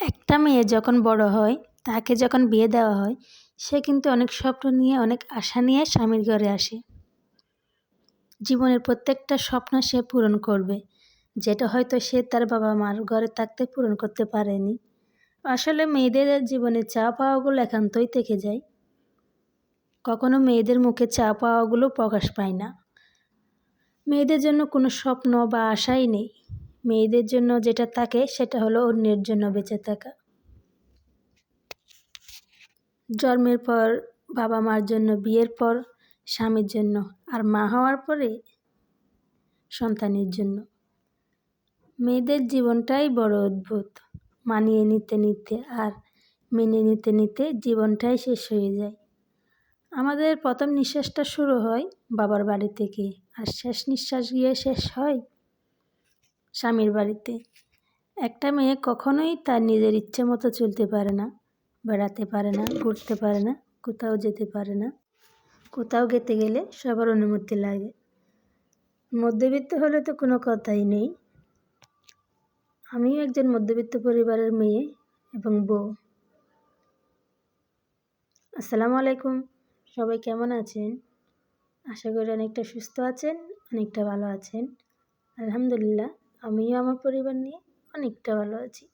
একটা মেয়ে যখন বড় হয়, তাকে যখন বিয়ে দেওয়া হয়, সে কিন্তু অনেক স্বপ্ন নিয়ে, অনেক আশা নিয়ে স্বামীর ঘরে আসে। জীবনের প্রত্যেকটা স্বপ্ন সে পূরণ করবে, যেটা হয়তো সে তার বাবা মার ঘরে থাকতে পূরণ করতে পারেনি। আসলে মেয়েদের জীবনে চা পাওয়াগুলো একান্তই থেকে যায়। কখনো মেয়েদের মুখে চা পাওয়াগুলো প্রকাশ পায় না। মেয়েদের জন্য কোনো স্বপ্ন বা আশাই নেই। মেয়েদের জন্য যেটা থাকে, সেটা হলো অন্যের জন্য বেঁচে থাকা। জন্মের পর বাবা মার জন্য বিয়ের পর, স্বামীর জন্য আর মা হওয়ার পরে সন্তানের জন্য। মেয়েদের জীবনটাই বড় অদ্ভুত। মানিয়ে নিতে নিতে আর মেনে নিতে নিতে জীবনটাই শেষ হয়ে যায়। আমাদের প্রথম নিঃশ্বাসটা শুরু হয় বাবার বাড়ি থেকে আর শেষ নিঃশ্বাস গিয়ে শেষ হয় স্বামীর বাড়িতে। একটা মেয়ে কখনোই তার নিজের ইচ্ছে মতো চলতে পারে না, বেড়াতে পারে না, ঘুরতে পারে না, কোথাও যেতে পারে না। কোথাও যেতে গেলে সবার অনুমতি লাগে। মধ্যবিত্ত হলে তো কোনো কথাই নেই। আমিও একজন মধ্যবিত্ত পরিবারের মেয়ে এবং বউ। আসসালামু আলাইকুম, সবাই কেমন আছেন? আশা করি অনেকটা সুস্থ আছেন, অনেকটা ভালো আছেন। আলহামদুলিল্লাহ। আমিও আমার পরিবার নিয়ে অনেকটা ভালো আছি।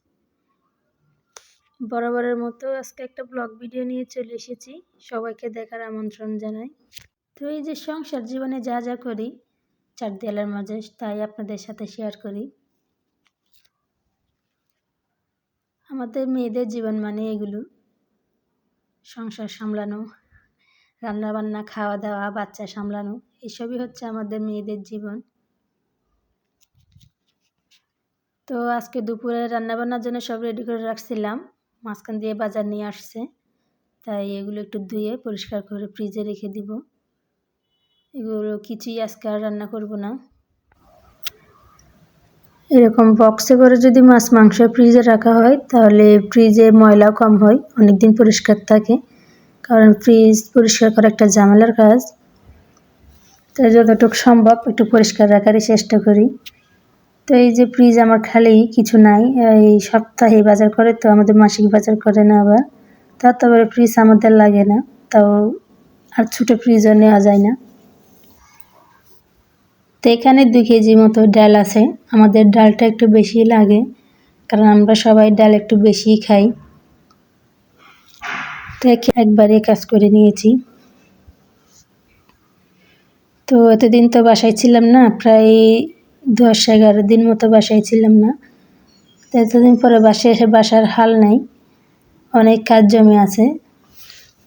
বরাবরের মতো আজকে একটা ব্লগ ভিডিও নিয়ে চলে এসেছি। সবাইকে দেখার আমন্ত্রণ জানাই। তো এই যে সংসার জীবনে যা যা করি, চার দেয়ালের মাঝে তাই আপনাদের সাথে শেয়ার করি। আমাদের মেয়েদের জীবন মানে এগুলো। সংসার সামলানো, রান্নাবান্না খাওয়া দাওয়া বাচ্চা সামলানো, এসবই হচ্ছে আমাদের মেয়েদের জীবন। তো আজকে দুপুরে রান্নাবান্নার জন্য সব রেডি করে রাখছিলাম। মাঝখান দিয়ে বাজার নিয়ে আসছে। তাই এগুলো একটু ধুয়ে পরিষ্কার করে ফ্রিজে রেখে দিব। এগুলো কিছুই আজকে আর রান্না করব না। এরকম বক্সে করে যদি মাছ মাংস ফ্রিজে রাখা হয়, তাহলে ফ্রিজে ময়লাও কম হয় অনেক দিন পরিষ্কার থাকে। কারণ ফ্রিজ পরিষ্কার করা একটা ঝামেলার কাজ। তাই যতটুকু সম্ভব একটু পরিষ্কার রাখারই চেষ্টা করি। তো এই যে ফ্রিজ আমার খালি, কিছু নাই। এই সপ্তাহে বাজার করে, তো আমাদের মাসিক বাজার করে না আবার। তা তারপরে ফ্রিজ আমাদের লাগে না। তাও আর ছোটো ফ্রিজও নেওয়া যায় না। তো এখানে দুই কেজি মতো ডাল আছে। আমাদের ডালটা একটু বেশি লাগে, কারণ আমরা সবাই ডাল একটু বেশি খাই। তো একবারে কাজ করে নিয়েছি। তো এতদিন তো বাসায় ছিলাম না, প্রায় দশ এগারো দিন মতো বাসায় ছিলাম না। তো এতদিন পরে বাসায় এসে বাসার হাল নাই, অনেক কাজ জমে আছে।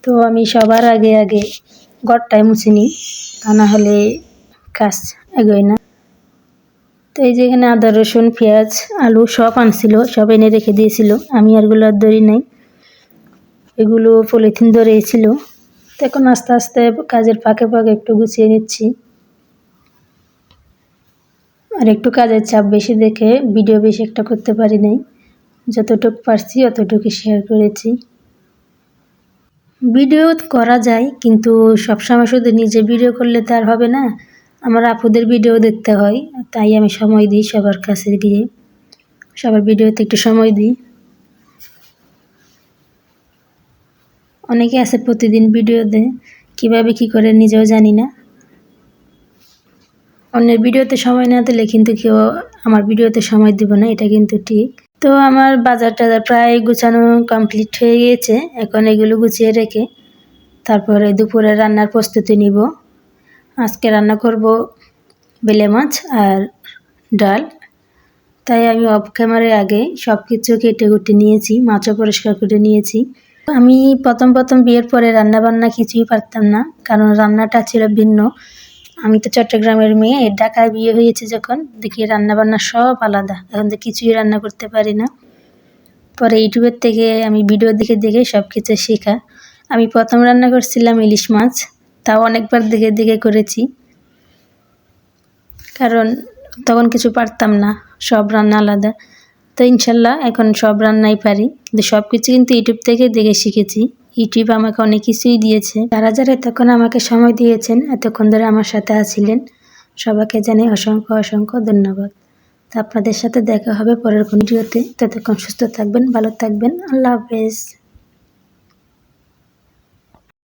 তো আমি সবার আগে আগে ঘরটায় মুছে নিই, তা না হলে কাজ এগোয় না। তো এই যে এখানে আদা, রসুন, পেঁয়াজ, আলু সব আনছিল, সব এনে রেখে দিয়েছিল। আমি আরগুলো আর দড়ি নাই। এগুলো পলিথিন ধরেছিল। তো এখন আস্তে আস্তে কাজের ফাঁকে ফাঁকে একটু গুছিয়ে নিচ্ছি। আর একটু কাজের চাপ বেশি দেখে ভিডিও বেশি একটা করতে পারি নাই। যতটুকু পারছি অতটুকু শেয়ার করেছি। ভিডিও করা যায়, কিন্তু সবসময় শুধু নিজে ভিডিও করলে তো আর হবে না, আমার আপুদের ভিডিও দেখতে হয়, তাই আমি সময় দিই সবার কাছে গিয়ে। সবার ভিডিওতে একটু সময় দিই। অনেকে আছে প্রতিদিন ভিডিও দেয়, কীভাবে কী করে নিজেও জানি না। অন্যের ভিডিওতে সময় না দিলে কিন্তু কেউ আমার ভিডিওতে সময় দিব না, এটা কিন্তু ঠিক। তো আমার বাজার টাজার প্রায় গুছানো কমপ্লিট হয়ে গিয়েছে, এখন এগুলো গুছিয়ে রেখে তারপরে দুপুরে রান্নার প্রস্তুতি নিব। আজকে রান্না করব বেলে মাছ আর ডাল। তাই আমি অফ ক্যামেরায় আগে সব কিছু কেটে কুটে নিয়েছি, মাছও পরিষ্কার করে নিয়েছি। আমি প্রথম প্রথম বিয়ের পরে রান্না বান্না কিছুই পারতাম না, কারণ রান্নাটা ছিল ভিন্ন। আমি তো চট্টগ্রামের মেয়ে, ঢাকায় বিয়ে হয়েছে যখন, দেখি রান্না বান্না সব আলাদা। এখন তো কিছুই রান্না করতে পারি না। পরে ইউটিউবের থেকে আমি ভিডিও দেখে দেখে সব কিছু শেখা। আমি প্রথম রান্না করছিলাম ইলিশ মাছ, তাও অনেকবার দেখে দেখে করেছি। কারণ তখন কিছু পারতাম না, সব রান্না আলাদা। তো ইনশাল্লাহ এখন সব রান্নাই পারি। কিন্তু সব কিছু কিন্তু ইউটিউব থেকে দেখে শিখেছি। ইউটিউব আমাকে অনেক কিছুই দিয়েছে। যারা যারা এতক্ষণ আমাকে সময় দিয়েছেন, এতক্ষণ ধরে আমার সাথে আছিলেন, সবাইকে জানাই অসংখ্য অসংখ্য ধন্যবাদ। তা আপনাদের সাথে দেখা হবে পরের ভিডিওতে। ততক্ষণ সুস্থ থাকবেন, ভালো থাকবেন। আল্লাহ হাফেজ।